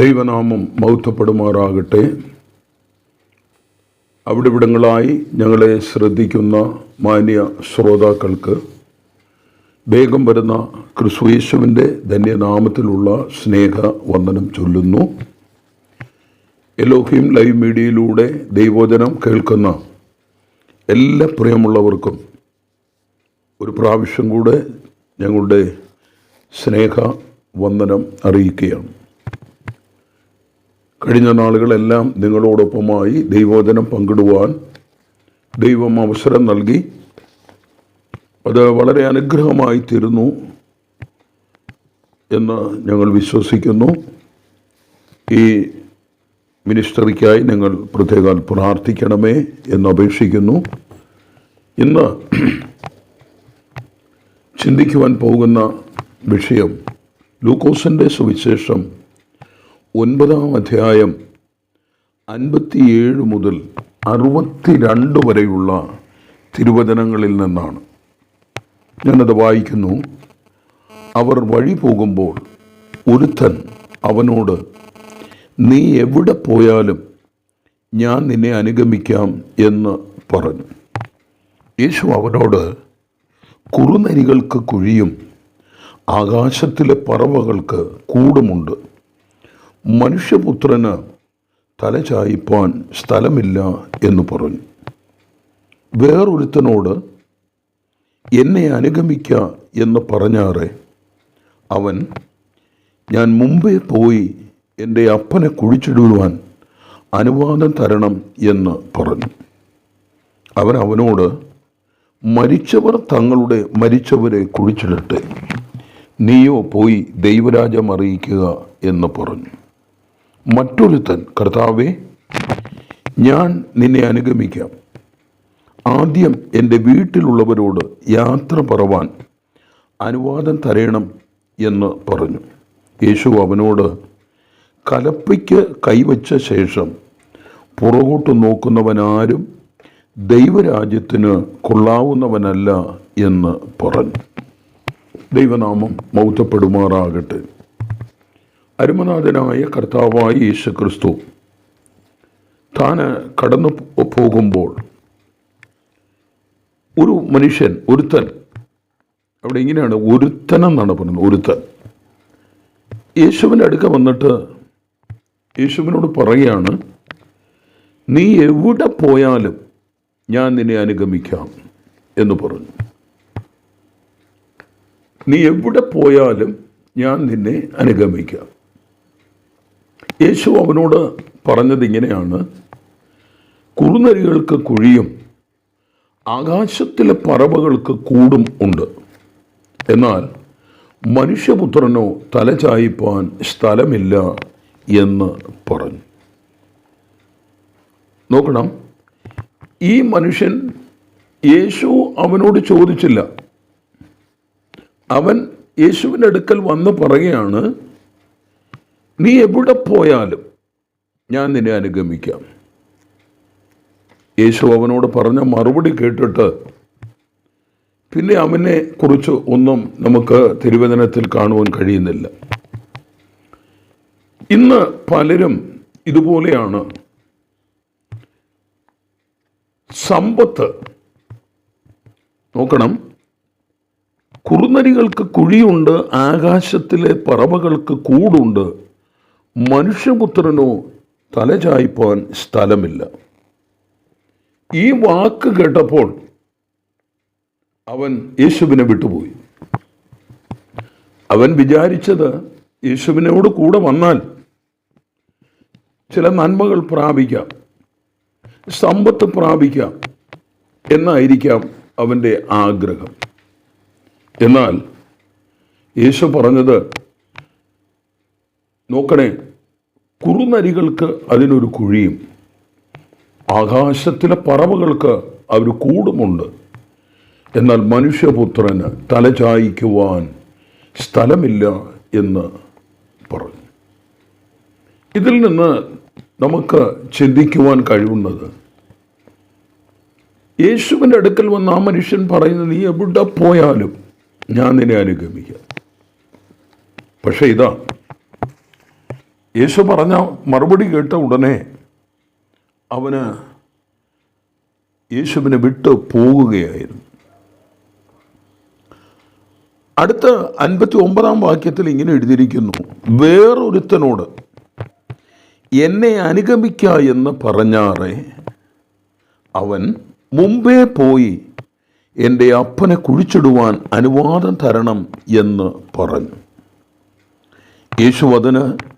ദൈവനാമം മൗത്തപ്പെടുമാറാകട്ടെ അവിടിവിടങ്ങളായി ഞങ്ങളെ ശ്രദ്ധിക്കുന്ന മാന്യ ശ്രോതാക്കൾക്ക് വേഗം വരുന്ന ക്രിസ്തുയേശുവിന്റെ ധന്യനാമത്തിലുള്ള സ്നേഹ വന്ദനം ചൊല്ലുന്നു. എലോഹിം ലൈവ് മീഡിയയിലൂടെ ദൈവോചനം കേൾക്കുന്ന എല്ലാ പ്രിയമുള്ളവർക്കും ഒരു പ്രാവശ്യം കൂടെ ഞങ്ങളുടെ സ്നേഹ വന്ദനം അറിയിക്കുകയാണ്. കഴിഞ്ഞ നാളുകളെല്ലാം നിങ്ങളോടൊപ്പമായി ദൈവോചനം പങ്കിടുവാൻ ദൈവം അവസരം നൽകി. അത് വളരെ അനുഗ്രഹമായി തീരുന്നു എന്ന് ഞങ്ങൾ വിശ്വസിക്കുന്നു. ഈ മിനിസ്റ്ററിക്കായി നിങ്ങൾ പ്രത്യേകം പ്രാർത്ഥിക്കണമേ എന്ന് അപേക്ഷിക്കുന്നു. ഇന്ന് ചിന്തിക്കുവാൻ പോകുന്ന വിഷയം ലൂക്കോസിന്റെ സുവിശേഷം ഒൻപതാം അധ്യായം അൻപത്തിയേഴ് മുതൽ അറുപത്തിരണ്ട് വരെയുള്ള തിരുവചനങ്ങളിൽ നിന്നാണ്. ഞാനത് വായിക്കുന്നു. അവർ വഴി പോകുമ്പോൾ ഒരുത്തൻ അവനോട് നീ എവിടെ പോയാലും ഞാൻ നിന്നെ അനുഗമിക്കാം എന്ന് പറഞ്ഞു. യേശു അവനോട് കുറുനരികൾക്ക് കുഴിയും ആകാശത്തിലെ പറവകൾക്ക് കൂടുമുണ്ട്. മനുഷ്യപുത്രന് തല ചായിപ്പാൻ സ്ഥലമില്ല എന്ന് പറഞ്ഞു. വേറൊരുത്തനോട് എന്നെ അനുഗമിക്ക എന്ന് പറഞ്ഞാറെ അവൻ ഞാൻ മുമ്പേ പോയി എന്റെ അപ്പനെ കുഴിച്ചിടുവാൻ അനുവാദം തരണം എന്ന് പറഞ്ഞു. അവൻ അവനോട് മരിച്ചവർ തങ്ങളുടെ മരിച്ചവരെ കുഴിച്ചിടട്ടെ. നീയോ പോയി ദൈവരാജ്യം അറിയിക്കുക എന്ന് പറഞ്ഞു. മറ്റൊരുത്തൻ കർത്താവേ ഞാൻ നിന്നെ അനുഗമിക്കാം. ആദ്യം എന്റെ വീട്ടിലുള്ളവരോട് യാത്ര പറവാൻ അനുവാദം തരയണം എന്ന് പറഞ്ഞു. യേശു അവനോട് കലപ്പയ്ക്ക് കൈവച്ച ശേഷം പുറകോട്ട് നോക്കുന്നവനാരും ദൈവരാജ്യത്തിന് കൊള്ളാവുന്നവനല്ല എന്ന് പറഞ്ഞു. ദൈവനാമം മൗത്തപ്പെടുമാറാകട്ടെ. അരുമനാഥനായ കർത്താവായ യേശു ക്രിസ്തു താൻ കടന്നു പോകുമ്പോൾ ഒരു മനുഷ്യൻ ഒരുത്തൻ അവിടെ ഇങ്ങനെയാണ് ഒരുത്തൻ എന്നാണ് പറയുന്നത് ഒരുത്തൻ. യേശുവിന്റെ അടുക്ക വന്നിട്ട് യേശുവിനോട് പറയുകയാണ് നീ എവിടെ പോയാലും ഞാൻ നിന്നെ അനുഗമിക്കാം എന്ന് പറഞ്ഞു. നീ എവിടെ പോയാലും ഞാൻ നിന്നെ അനുഗമിക്കാം യേശു അവനോട് പറഞ്ഞത് ഇങ്ങനെയാണ്. കുറുനരികൾക്ക് കുഴിയും ആകാശത്തിലെ പറവകൾക്ക് കൂടും ഉണ്ട്. എന്നാൽ മനുഷ്യപുത്രനോ തലചായിപ്പാൻ സ്ഥലമില്ല എന്ന് പറഞ്ഞു. നോക്കണം ഈ മനുഷ്യൻ യേശു അവനോട് ചോദിച്ചില്ല. അവൻ യേശുവിന്റെ അടുക്കൽ വന്ന് പറയുകയാണ് നീ എവിടെ പോയാലും ഞാൻ നിന്നെ അനുഗമിക്കാം. യേശു അവനോട് പറഞ്ഞ മറുപടി കേട്ടിട്ട് പിന്നെ അവനെ കുറിച്ച് ഒന്നും നമുക്ക് തിരുവചനത്തിൽ കാണുവാൻ കഴിയുന്നില്ല. ഇന്ന് പലരും ഇതുപോലെയാണ്. സമ്പത്ത് നോക്കണം കുറുനരികൾക്ക് കുഴിയുണ്ട് ആകാശത്തിലെ പറവകൾക്ക് കൂടുണ്ട് മനുഷ്യപുത്രനോ തലചായ്പാൻ സ്ഥലമില്ല. ഈ വാക്ക് കേട്ടപ്പോൾ അവൻ യേശുവിനെ വിട്ടുപോയി. അവൻ വിചാരിച്ചത് യേശുവിനോട് കൂടെ വന്നാൽ ചില നന്മകൾ പ്രാപിക്കാം സമ്പത്ത് പ്രാപിക്കാം എന്നായിരിക്കാം അവന്റെ ആഗ്രഹം. എന്നാൽ യേശു പറഞ്ഞത് നോക്കണേ കുറുനരികൾക്ക് അതിനൊരു കുഴിയും ആകാശത്തിലെ പറവകൾക്ക് അവർ കൂടുമുണ്ട്. എന്നാൽ മനുഷ്യപുത്രന് തലചായിക്കുവാൻ സ്ഥലമില്ല എന്ന് പറഞ്ഞു. ഇതിൽ നിന്ന് നമുക്ക് ചിന്തിക്കുവാൻ കഴിവുന്നത് യേശുവിന്റെ അടുക്കൽ വന്ന ആ മനുഷ്യൻ പറയുന്നത് നീ എവിടെ പോയാലും ഞാൻ നിന്നെ അനുഗമിക്കാം. പക്ഷേ ഇതാ യേശു പറഞ്ഞ മറുപടി കേട്ട ഉടനെ അവന് യേശുവിനെ വിട്ട് പോവുകയായിരുന്നു അടുത്ത അൻപത്തി ഒമ്പതാം വാക്യത്തിൽ ഇങ്ങനെ എഴുതിയിരിക്കുന്നു. വേറൊരുത്തനോട് എന്നെ അനുഗമിക്ക എന്ന് പറഞ്ഞാറെ അവൻ മുമ്പേ പോയി എന്റെ അപ്പനെ കുഴിച്ചിടുവാൻ അനുവാദം തരണം എന്ന് പറഞ്ഞു. യേശു അതിന്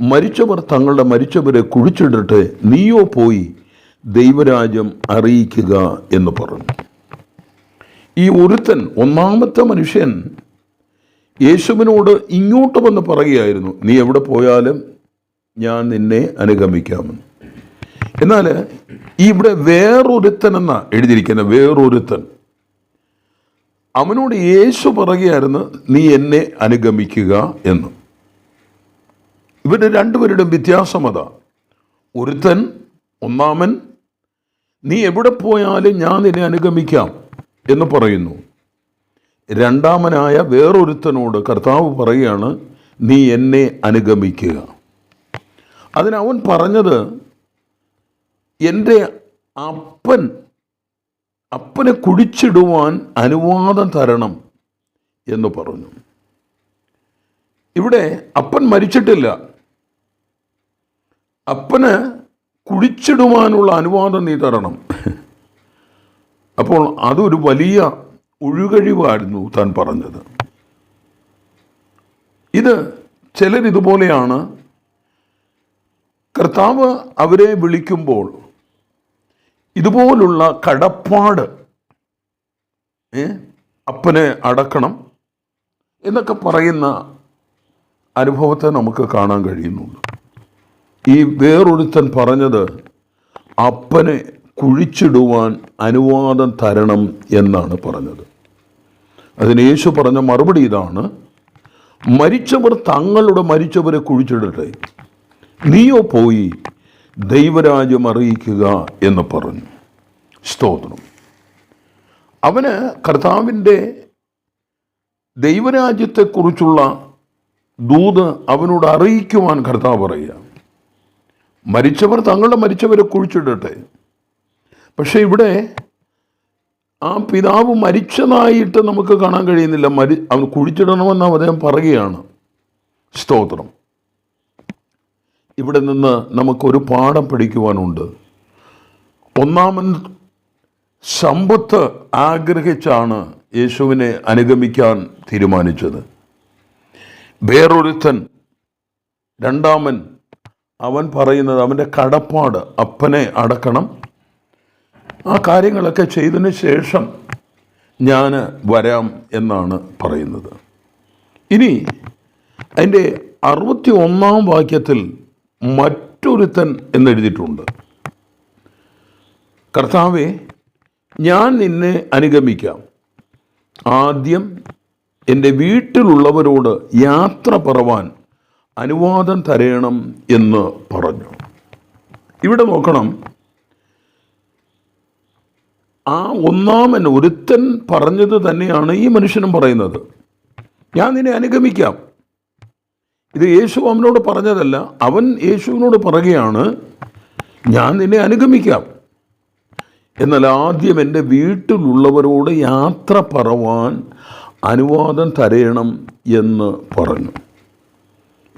മരിച്ചവർ തങ്ങളുടെ മരിച്ചവരെ കുഴിച്ചിടട്ടെ നീയോ പോയി ദൈവരാജ്യം അറിയിക്കുക എന്ന് പറഞ്ഞു. ഈ ഒരുത്തൻ ഒന്നാമത്തെ മനുഷ്യൻ യേശുവിനോട് ഇങ്ങോട്ട് വന്ന് പറയുകയായിരുന്നു നീ എവിടെ പോയാലും ഞാൻ നിന്നെ അനുഗമിക്കാമെന്ന് എന്നാൽ ഇവിടെ വേറൊരുത്തൻ എന്നാ എഴുതിയിരിക്കുന്ന വേറൊരുത്തൻ. അവനോട് യേശു പറയുകയായിരുന്നു നീ എന്നെ അനുഗമിക്കുക എന്ന്. ഇവരുടെ രണ്ടുപേരുടെയും വ്യത്യാസം അതാ. ഒരുത്തൻ ഒന്നാമൻ നീ എവിടെ പോയാലും ഞാൻ നിന്നെ അനുഗമിക്കാം എന്ന് പറയുന്നു. രണ്ടാമനായ വേറൊരുത്തനോട് കർത്താവ് പറയുകയാണ് നീ എന്നെ അനുഗമിക്കുക അതിനവൻ പറഞ്ഞത് എന്റെ അപ്പൻ അപ്പനെ കുഴിച്ചിടുവാൻ അനുവാദം തരണം എന്ന് പറഞ്ഞു. ഇവിടെ അപ്പൻ മരിച്ചിട്ടില്ല. അപ്പന് കുഴിച്ചിടുവാനുള്ള അനുവാദം നീ തരണം. അപ്പോൾ അതൊരു വലിയ ഒഴുകഴിവായിരുന്നു താൻ പറഞ്ഞത്. ഇത് ചിലരിതുപോലെയാണ് കർത്താവ് അവരെ വിളിക്കുമ്പോൾ ഇതുപോലുള്ള കടപ്പാട് അപ്പനെ അടക്കണം എന്നൊക്കെ പറയുന്ന അനുഭവത്തെ നമുക്ക് കാണാൻ കഴിയുന്നുണ്ട്. ഈ വേറൊരുത്തൻ പറഞ്ഞത് അപ്പനെ കുഴിച്ചിടുവാൻ അനുവാദം തരണം എന്നാണ് പറഞ്ഞത്. അതിന് യേശു പറഞ്ഞ മറുപടി ഇതാണ് മരിച്ചവർ തങ്ങളുടെ മരിച്ചവരെ കുഴിച്ചിടട്ടെ നീയോ പോയി ദൈവരാജ്യം അറിയിക്കുക എന്ന് പറഞ്ഞു. സ്തോത്രം. അവന് കർത്താവിന്റെ ദൈവരാജ്യത്തെക്കുറിച്ചുള്ള ദൂത് അവനോട് അറിയിക്കുവാൻ കർത്താവ് പറയുക. മരിച്ചവർ തങ്ങളുടെ മരിച്ചവരെ കുഴിച്ചിടട്ടെ. പക്ഷെ ഇവിടെ ആ പിതാവ് മരിച്ചതായിട്ട് നമുക്ക് കാണാൻ കഴിയുന്നില്ല. മരി അവൻ കുഴിച്ചിടണമെന്ന് അദ്ദേഹം പറയുകയാണ്. സ്തോത്രം. ഇവിടെ നിന്ന് നമുക്കൊരു പാഠം പഠിക്കുവാനുണ്ട്. ഒന്നാമൻ സമ്പത്ത് ആഗ്രഹിച്ചാണ് യേശുവിനെ അനുഗമിക്കാൻ തീരുമാനിച്ചത്. വേറൊരുത്തൻ രണ്ടാമൻ അവൻ പറയുന്നത് അവന്റെ കടപ്പാട് അപ്പനെ അടക്കണം. ആ കാര്യങ്ങളൊക്കെ ചെയ്തതിന് ശേഷം ഞാൻ വരാം എന്നാണ് പറയുന്നത്. ഇനി അതിന്റെ അറുപത്തി ഒന്നാം വാക്യത്തിൽ മറ്റൊരുത്തൻ എന്നെഴുതിയിട്ടുണ്ട്. കർത്താവെ ഞാൻ നിന്നെ അനുഗമിക്കാം. ആദ്യം എന്റെ വീട്ടിലുള്ളവരോട് യാത്ര പറവാൻ അനുവാദം തരയണം എന്ന് പറഞ്ഞു. ഇവിടെ നോക്കണം. ആ ഒന്നാമൻ ഒരുത്തൻ പറഞ്ഞത് തന്നെയാണ് ഈ മനുഷ്യനും പറയുന്നത്. ഞാൻ നിന്നെ അനുഗമിക്കാം. ഇത് യേശു അവനോട് പറഞ്ഞതല്ല. അവൻ യേശുവിനോട് പറയുകയാണ് ഞാൻ നിന്നെ അനുഗമിക്കാം. എന്നാൽ ആദ്യം എന്റെ വീട്ടിലുള്ളവരോട് യാത്ര പറവാൻ അനുവാദം തരയണം എന്ന് പറഞ്ഞു.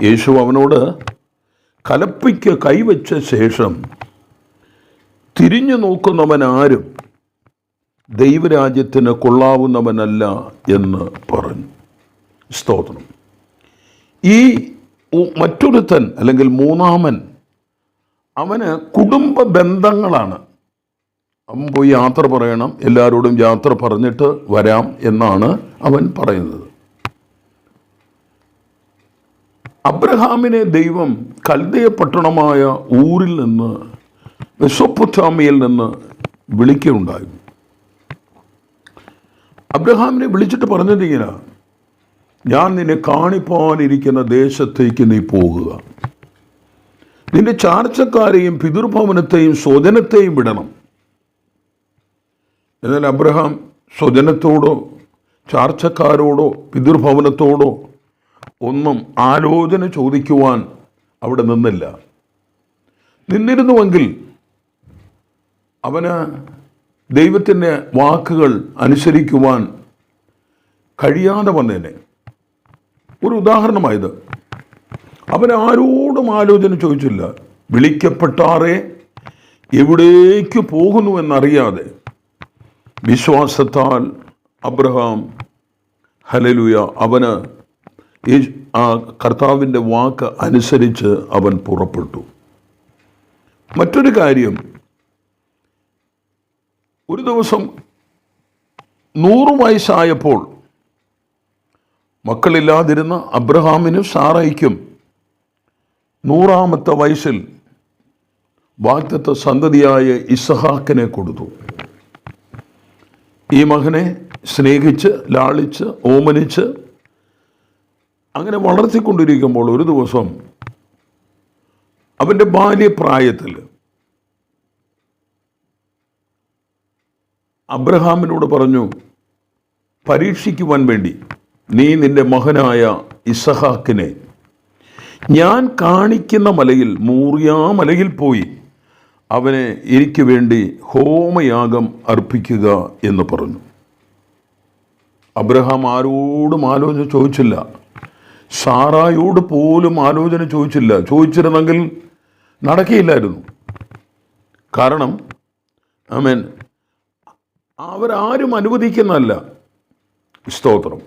യേശു അവനോട് കലപ്പയ്ക്ക് കൈവച്ച ശേഷം തിരിഞ്ഞു നോക്കുന്നവൻ ആരും ദൈവരാജ്യത്തിന് കൊള്ളാവുന്നവനല്ല എന്ന് പറഞ്ഞു. സ്തോത്രം. ഈ മറ്റൊരുത്തൻ അല്ലെങ്കിൽ മൂന്നാമൻ അവന് കുടുംബ ബന്ധങ്ങളാണ്. അവൻ പോയി യാത്ര പറയണം. എല്ലാവരോടും യാത്ര പറഞ്ഞിട്ട് വരാം എന്നാണ് അവൻ പറയുന്നത്. അബ്രഹാമിനെ ദൈവം കൽദയ പട്ടണമായ ഊരിൽ നിന്ന് മെസ്സൊപ്പൊത്താമിയിൽ നിന്ന് വിളിക്കുകയുണ്ടായി. അബ്രഹാമിനെ വിളിച്ചിട്ട് പറഞ്ഞത് ഇങ്ങനെ ഞാൻ നിന്നെ കാണിപ്പാനിരിക്കുന്ന ദേശത്തേക്ക് നീ പോകുക. നിന്റെ ചാർച്ചക്കാരെയും പിതൃഭവനത്തെയും സ്വജനത്തെയും വിടണം. എന്നാൽ അബ്രഹാം സ്വജനത്തോടോ ചാർച്ചക്കാരോടോ പിതൃഭവനത്തോടോ ഒന്നും ആലോചന ചോദിക്കുവാൻ അവിടെ നിന്നില്ല. നിന്നിരുന്നുവെങ്കിൽ അവന് ദൈവത്തിന്റെ വാക്കുകൾ അനുസരിക്കുവാൻ കഴിയാതെ വന്നേനെ. ഒരു ഉദാഹരണമായത് അവൻ ആരോടും ആലോചന ചോദിച്ചില്ല. വിളിക്കപ്പെട്ടാറേ എവിടേക്ക് പോകുന്നുവെന്നറിയാതെ വിശ്വാസത്താൽ അബ്രഹാം ഹലലുയ അവന് ആ കർത്താവിന്റെ വാക്ക് അനുസരിച്ച് അവൻ പുറപ്പെട്ടു. മറ്റൊരു കാര്യം ഒരു ദിവസം നൂറ് വയസ്സായപ്പോൾ മക്കളില്ലാതിരുന്ന അബ്രഹാമിനും സാറയ്ക്കും നൂറാമത്തെ വയസ്സിൽ വാഗ്ദത്ത സന്തതിയായ ഇസഹാക്കിനെ കൊടുത്തു. ഈ മകനെ സ്നേഹിച്ച് ലാളിച്ച് ഓമനിച്ച് അങ്ങനെ വളർത്തിക്കൊണ്ടിരിക്കുമ്പോൾ ഒരു ദിവസം അവന്റെ ബാല്യപ്രായത്തിൽ അബ്രഹാമിനോട് പറഞ്ഞു പരീക്ഷിക്കുവാൻ വേണ്ടി നീ നിന്റെ മകനായ ഇസഹാക്കിനെ ഞാൻ കാണിക്കുന്ന മലയിൽ മൂറിയാ മലയിൽ പോയി അവനെ എനിക്ക് വേണ്ടി ഹോമയാഗം അർപ്പിക്കുക എന്ന് പറഞ്ഞു. അബ്രഹാം ആരോടും ആലോചന ചോദിച്ചില്ല. സാറായോട് പോലും ആലോചന ചോദിച്ചില്ല. ചോദിച്ചിരുന്നെങ്കിൽ നടക്കിയില്ലായിരുന്നു കാരണം ഐ മീൻ അവരാരും അനുവദിക്കുന്നതല്ല. സ്തോത്രം.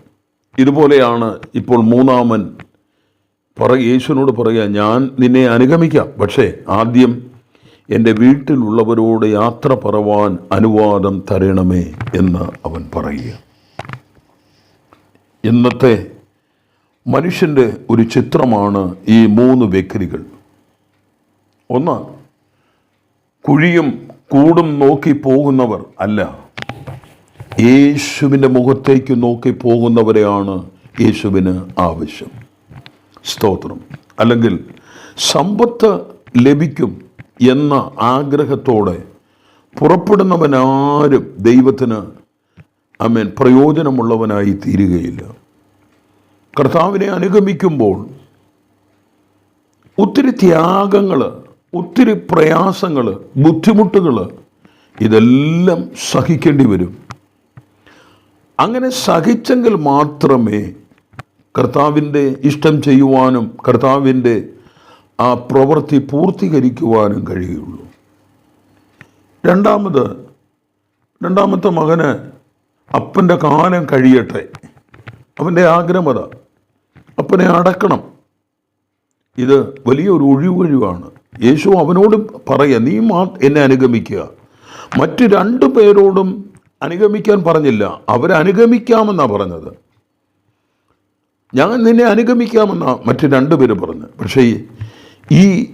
ഇതുപോലെയാണ് ഇപ്പോൾ മൂന്നാമൻ പറ യേശുവിനോട് പറയുക ഞാൻ നിന്നെ അനുഗമിക്കാം. പക്ഷേ ആദ്യം എന്റെ വീട്ടിലുള്ളവരോട് യാത്ര പറവാൻ അനുവാദം തരണമേ എന്ന് അവൻ പറയുക ഇന്നത്തെ മനുഷ്യന്റെ ഒരു ചിത്രമാണ് ഈ മൂന്ന് വെക്കരികൾ ഒന്ന് കുഴിയും കൂടും നോക്കി പോകുന്നവർ അല്ല. യേശുവിന്റെ മുഖത്തേക്ക് നോക്കി പോകുന്നവരെയാണ് യേശുവിന് ആവശ്യം. സ്തോത്രം. അല്ലെങ്കിൽ സമ്പത്ത് ലഭിക്കും എന്ന ആഗ്രഹത്തോടെ പുറപ്പെടുന്നവനാരും ദൈവത്തിന് അമേൻ പ്രയോജനമുള്ളവനായി തീരുകയില്ല. കർത്താവിനെ അനുഗമിക്കുമ്പോൾ ഒത്തിരി ത്യാഗങ്ങൾ ഒത്തിരി പ്രയാസങ്ങൾ ബുദ്ധിമുട്ടുകൾ ഇതെല്ലാം സഹിക്കേണ്ടി വരും. അങ്ങനെ സഹിച്ചെങ്കിൽ മാത്രമേ കർത്താവിന്റെ ഇഷ്ടം ചെയ്യുവാനും കർത്താവിന്റെ ആ പ്രവൃത്തി പൂർത്തീകരിക്കുവാനും കഴിയുള്ളൂ. രണ്ടാമത് രണ്ടാമത്തെ മകന് അപ്പന്റെ കാലം കഴിയട്ടെ. അവന്റെ ആഗ്രഹമത അപ്പനെ അടക്കണം. ഇത് വലിയൊരു ഒഴിവൊഴിവാണ്. യേശു അവനോട് പറയുക നീ മാ എന്നെ അനുഗമിക്കുക. മറ്റ് രണ്ടു പേരോടും അനുഗമിക്കാൻ പറഞ്ഞില്ല. അവരനുഗമിക്കാമെന്നാണ് പറഞ്ഞത്. ഞാൻ നിന്നെ അനുഗമിക്കാമെന്നാ മറ്റു പേര് പറഞ്ഞു പക്ഷേ ഈ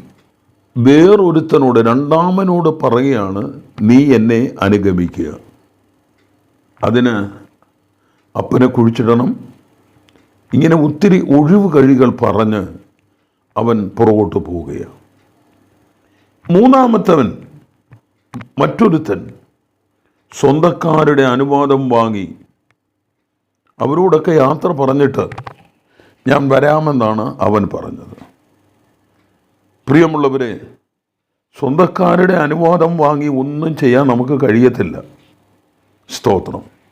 വേറൊരുത്തനോട് രണ്ടാമനോട് പറയുകയാണ് നീ എന്നെ അനുഗമിക്കുക. അതിന് അപ്പനെ കുഴിച്ചിടണം. ഇങ്ങനെ ഒത്തിരി ഒഴിവ് കഴികൾ പറഞ്ഞ് അവൻ പുറകോട്ട് പോവുകയാണ്. മൂന്നാമത്തവൻ മറ്റൊരുത്തൻ സ്വന്തക്കാരുടെ അനുവാദം വാങ്ങി അവരോടൊക്കെ യാത്ര പറഞ്ഞിട്ട് ഞാൻ വരാമെന്നാണ് അവൻ പറഞ്ഞത്. പ്രിയമുള്ളവരെ സ്വന്തക്കാരുടെ അനുവാദം വാങ്ങി ഒന്നും ചെയ്യാൻ നമുക്ക് കഴിയത്തില്ല. സ്തോത്രം.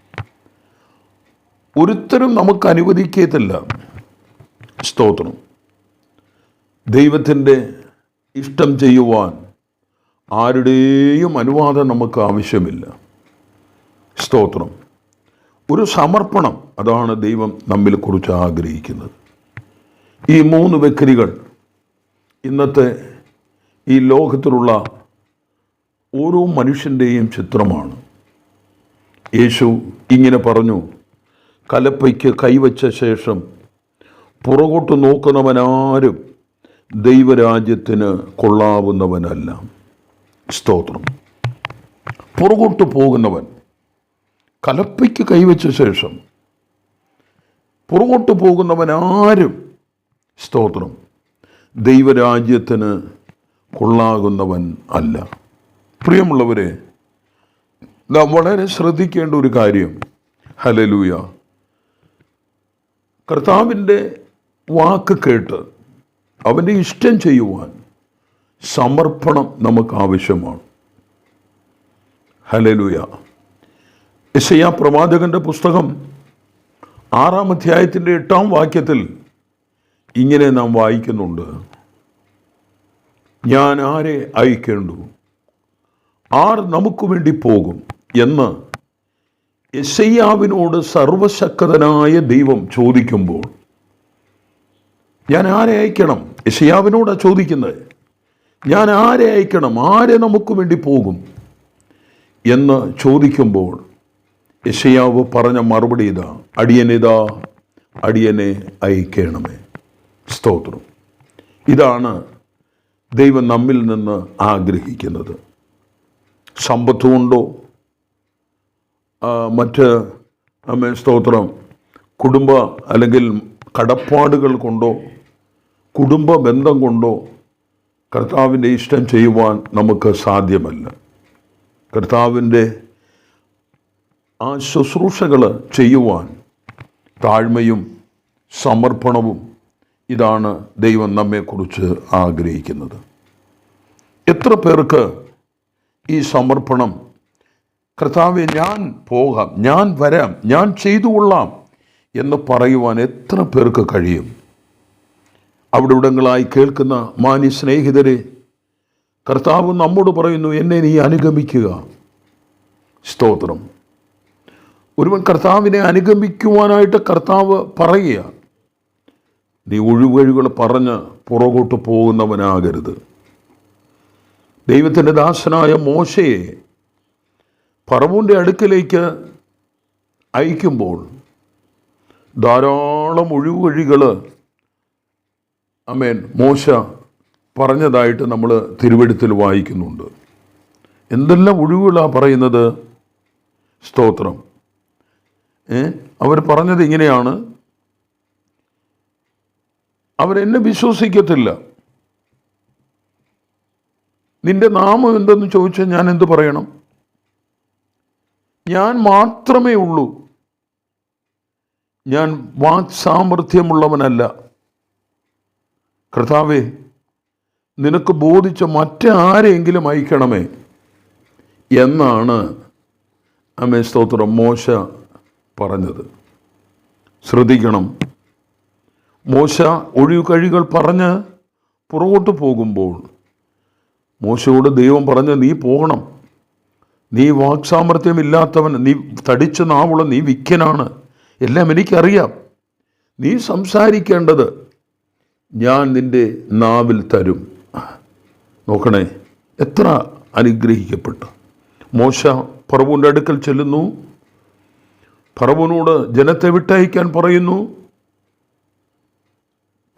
ഒരുത്തരും നമുക്ക് അനുവദിക്കത്തില്ല. സ്തോത്രം. ദൈവത്തിന്റെ ഇഷ്ടം ചെയ്യുവാൻ ആരുടെയും അനുവാദം നമുക്ക് ആവശ്യമില്ല. സ്തോത്രം. ഒരു സമർപ്പണം അതാണ് ദൈവം നമ്മിൽ കുറിച്ച് ആഗ്രഹിക്കുന്നത്. ഈ മൂന്ന് വ്യക്തികൾ ഇന്നത്തെ ഈ ലോകത്തിലുള്ള ഓരോ മനുഷ്യന്റെയും ചിത്രമാണ്. യേശു ഇങ്ങനെ പറഞ്ഞു കലപ്പയ്ക്ക് കൈവച്ച ശേഷം പുറകോട്ട് നോക്കുന്നവനാരും ദൈവരാജ്യത്തിന് കൊള്ളാവുന്നവനല്ല. സ്തോത്രം. പുറകോട്ട് പോകുന്നവൻ കലപ്പയ്ക്ക് കൈവച്ച ശേഷം പുറകോട്ട് പോകുന്നവനാരും സ്തോത്രം ദൈവരാജ്യത്തിന് കൊള്ളാകുന്നവൻ അല്ല. പ്രിയമുള്ളവരെ നാം വളരെ ശ്രദ്ധിക്കേണ്ട ഒരു കാര്യം. ഹലലൂയ കർത്താവിന്റെ വാക്ക് കേട്ട് അവന്റെ ഇഷ്ടം ചെയ്യുവാൻ സമർപ്പണം നമുക്ക് ആവശ്യമാണ്. ഹലലുയ ഇസയ പ്രവാചകന്റെ പുസ്തകം ആറാം അധ്യായത്തിന്റെ എട്ടാം വാക്യത്തിൽ ഇങ്ങനെ നാം വായിക്കുന്നുണ്ട്. ഞാൻ ആരെ അയക്കേണ്ടു? ആർ നമുക്ക് വേണ്ടി പോകും എന്ന് യശയ്യാവിനോട് സർവശക്തനായ ദൈവം ചോദിക്കുമ്പോൾ ഞാൻ ആരെ അയക്കണം? യശയ്യാവിനോടാണ് ചോദിക്കുന്നത്. ഞാൻ ആരെ അയക്കണം? ആരെ നമുക്ക് വേണ്ടി പോകും? എന്ന് ചോദിക്കുമ്പോൾ യശയാവ് പറഞ്ഞ മറുപടി ഇതാ. അടിയനിതാ അടിയനെ അയക്കണമേ. സ്തോത്രം. ഇതാണ് ദൈവം നമ്മിൽ നിന്ന് ആഗ്രഹിക്കുന്നത്. സമ്പത്ത് കൊണ്ടോ ആ, മറ്റ് സ്തോത്രം. കുടുംബ അല്ലെങ്കിൽ കടപ്പാടുകൾ കൊണ്ടോ കുടുംബ ബന്ധം കൊണ്ടോ കർത്താവിന്റെ ഇഷ്ടം ചെയ്യുവാൻ നമുക്ക് സാധ്യമല്ല. കർത്താവിന്റെ ആ ശുശ്രൂഷകൾ ചെയ്യുവാൻ താഴ്മയും സമർപ്പണവും ഇതാണ് ദൈവം നമ്മെക്കുറിച്ച് ആഗ്രഹിക്കുന്നത്. എത്ര പേർക്ക് ഈ സമർപ്പണം കർത്താവെ ഞാൻ പോകാം. ഞാൻ വരാം. ഞാൻ ചെയ്തു കൊള്ളാം എന്ന് പറയുവാൻ എത്ര പേർക്ക് കഴിയും? അവിടെ ഇവിടങ്ങളായി കേൾക്കുന്ന മാന്യ സ്നേഹിതരെ കർത്താവ് നമ്മോട് പറയുന്നു എന്നെ നീ അനുഗമിക്കുക. സ്തോത്രം. ഒരുവൻ കർത്താവിനെ അനുഗമിക്കുവാനായിട്ട് കർത്താവ് പറയുക നീ ഒഴിവഴികൾ പറഞ്ഞ് പുറകോട്ട് പോകുന്നവനാകരുത്. ദൈവത്തിന്റെ ദാസനായ മോശയെ പറവൂന്റെ അടുക്കലേക്ക് അയക്കുമ്പോൾ ധാരാളം ഒഴിവുവഴികൾ അമേൻ മോശ പറഞ്ഞതായിട്ട് നമ്മൾ തിരുവെടുത്തിൽ വായിക്കുന്നുണ്ട്. എന്തെല്ലാം ഒഴിവുകളാണ് പറയുന്നത്? സ്തോത്രം. അവർ പറഞ്ഞത് ഇങ്ങനെയാണ്. അവരെന്നെ വിശ്വസിക്കത്തില്ല. നിന്റെ നാമം എന്തെന്ന് ചോദിച്ചാൽ ഞാൻ എന്ത് പറയണം? ഞാൻ മാത്രമേ ഉള്ളൂ. ഞാൻ വാക് സാമർഥ്യമുള്ളവനല്ല. കർത്താവേ നിനക്ക് ബോധിച്ച മറ്റാരെങ്കിലും അയക്കണമേ? എന്നാണ് അമേ സ്തോത്രം മോശ പറഞ്ഞത്. ശ്രദ്ധിക്കണം. മോശ ഒഴിവ് കഴികൾ പറഞ്ഞ് പുറകോട്ട് പോകുമ്പോൾ മോശയോട് ദൈവം പറഞ്ഞ് നീ പോകണം. നീ വാക്സാമർത്ഥ്യമില്ലാത്തവൻ നീ തടിച്ച നാവുള്ള നീ വിക്കനാണ് എല്ലാം എനിക്കറിയാം. നീ സംസാരിക്കേണ്ടത് ഞാൻ നിന്റെ നാവിൽ തരും. നോക്കണേ എത്ര അനുഗ്രഹിക്കപ്പെട്ടു. മോശ പറവൂന്റെ അടുക്കൽ ചെല്ലുന്നു. പറവൂനോട് ജനത്തെ വിട്ടയക്കാൻ പറയുന്നു.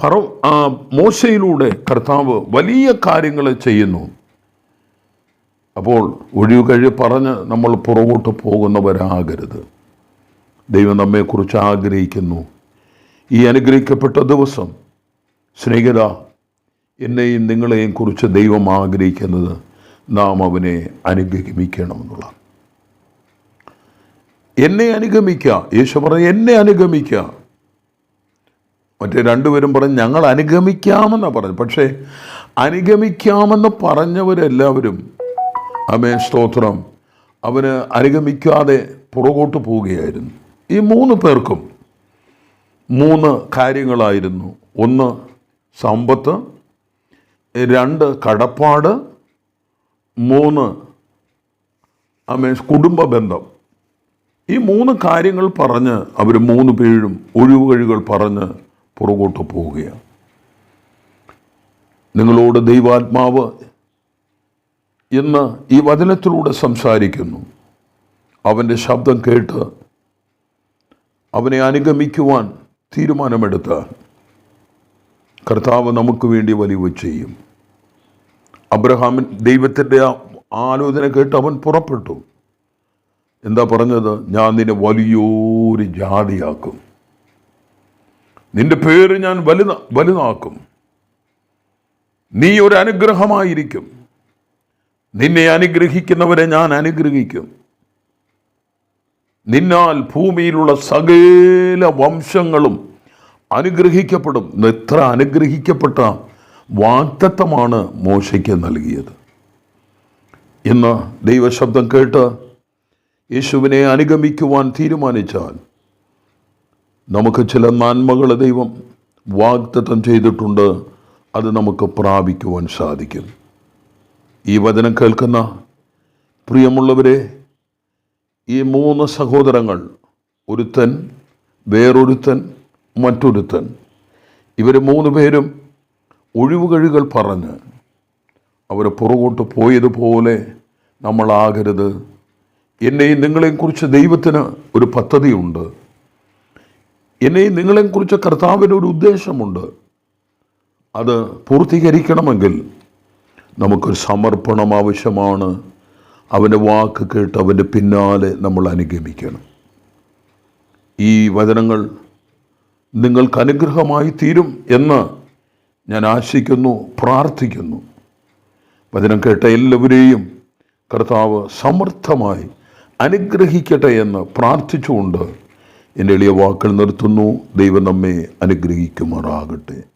പറ ആ മോശയിലൂടെ കർത്താവ് വലിയ കാര്യങ്ങൾ ചെയ്യുന്നു. അപ്പോൾ ഒഴിവ് കഴി പറഞ്ഞ് നമ്മൾ പുറകോട്ട് പോകുന്നവരാകരുത്. ദൈവം നമ്മെക്കുറിച്ച് ആഗ്രഹിക്കുന്നു. ഈ അനുഗ്രഹിക്കപ്പെട്ട ദിവസം സ്നേഹിത എന്നെയും നിങ്ങളെയും കുറിച്ച് ദൈവം ആഗ്രഹിക്കുന്നത് നാം അവനെ അനുഗമിക്കണമെന്നുള്ള. എന്നെ അനുഗമിക്കുക യേശു പറഞ്ഞ എന്നെ അനുഗമിക്കുക മറ്റേ രണ്ടുപേരും പറഞ്ഞ് ഞങ്ങൾ അനുഗമിക്കാമെന്നാണ് പറഞ്ഞു പക്ഷേ അനുഗമിക്കാമെന്ന് പറഞ്ഞവരെല്ലാവരും അമേ സ്തോത്രം. അവന് അനുഗമിക്കാതെ പുറകോട്ട് പോവുകയായിരുന്നു. ഈ മൂന്ന് പേർക്കും മൂന്ന് കാര്യങ്ങളായിരുന്നു. ഒന്ന് സമ്പത്ത് രണ്ട് കടപ്പാട് മൂന്ന് അമേ കുടുംബ ബന്ധം. ഈ മൂന്ന് കാര്യങ്ങൾ പറഞ്ഞ് അവർ മൂന്ന് പേരും ഒഴിവുകഴികൾ പറഞ്ഞ് പുറകോട്ട് പോവുകയാണ്. നിങ്ങളോട് ദൈവാത്മാവ് ഇന്ന് ഈ വചനത്തിലൂടെ സംസാരിക്കുന്നു. അവന്റെ ശബ്ദം കേട്ട് അവനെ അനുഗമിക്കുവാൻ തീരുമാനമെടുത്താൽ കർത്താവ് നമുക്ക് വേണ്ടി വലിയ ചെയ്യും. അബ്രഹാമിൻ ദൈവത്തിന്റെ ആ ആലോചന കേട്ട് അവൻ പുറപ്പെട്ടു. എന്താ പറഞ്ഞത്? ഞാൻ നിന്നെ വലിയൊരു ജാതിയാക്കും. നിന്റെ പേര് ഞാൻ വലുത വലുതാക്കും. നീ ഒരു അനുഗ്രഹമായിരിക്കും. നിന്നെ അനുഗ്രഹിക്കുന്നവരെ ഞാൻ അനുഗ്രഹിക്കും. നിന്നാൽ ഭൂമിയിലുള്ള സകല വംശങ്ങളും അനുഗ്രഹിക്കപ്പെടും. എത്ര അനുഗ്രഹിക്കപ്പെട്ട വാക്തത്വമാണ് മോശയ്ക്ക് നൽകിയത്. ഇന്ന് ദൈവശബ്ദം കേട്ട് യേശുവിനെ അനുഗമിക്കുവാൻ തീരുമാനിച്ചാൽ നമുക്ക് ചില നന്മകൾ ദൈവം വാഗ്ദത്തം ചെയ്തിട്ടുണ്ട്. അത് നമുക്ക് പ്രാപിക്കുവാൻ സാധിക്കും. ഈ വചനം കേൾക്കുന്ന പ്രിയമുള്ളവരെ ഈ മൂന്ന് സഹോദരങ്ങൾ ഒരുത്തൻ വേറൊരുത്തൻ മറ്റൊരുത്തൻ ഇവർ മൂന്ന് പേരും ഒഴിവുകഴികൾ പറഞ്ഞ് അവർ പുറകോട്ട് പോയതുപോലെ നമ്മളാകരുത്. എന്നെയും നിങ്ങളെയും കുറിച്ച് ദൈവത്തിന് ഒരു പദ്ധതിയുണ്ട്. എന്നെയും നിങ്ങളെയും കുറിച്ച് കർത്താവിന് ഒരു ഉദ്ദേശമുണ്ട്. അത് പൂർത്തീകരിക്കണമെങ്കിൽ നമുക്കൊരു സമർപ്പണം ആവശ്യമാണ്. അവന്റെ വാക്ക് കേട്ട് അവന്റെ പിന്നാലെ നമ്മൾ അനുഗമിക്കണം. ഈ വചനങ്ങൾ നിങ്ങൾക്ക് അനുഗ്രഹമായി തീരും എന്ന് ഞാൻ ആശിക്കുന്നു പ്രാർത്ഥിക്കുന്നു. വചനം കേട്ട എല്ലാവരെയും കർത്താവ് സമർത്ഥമായി അനുഗ്രഹിക്കട്ടെ എന്ന് പ്രാർത്ഥിച്ചുകൊണ്ട് എന്റെ എളിയ വാക്കുകൾ നിർത്തുന്നു. ദൈവം നമ്മെ അനുഗ്രഹിക്കുമാറാകട്ടെ.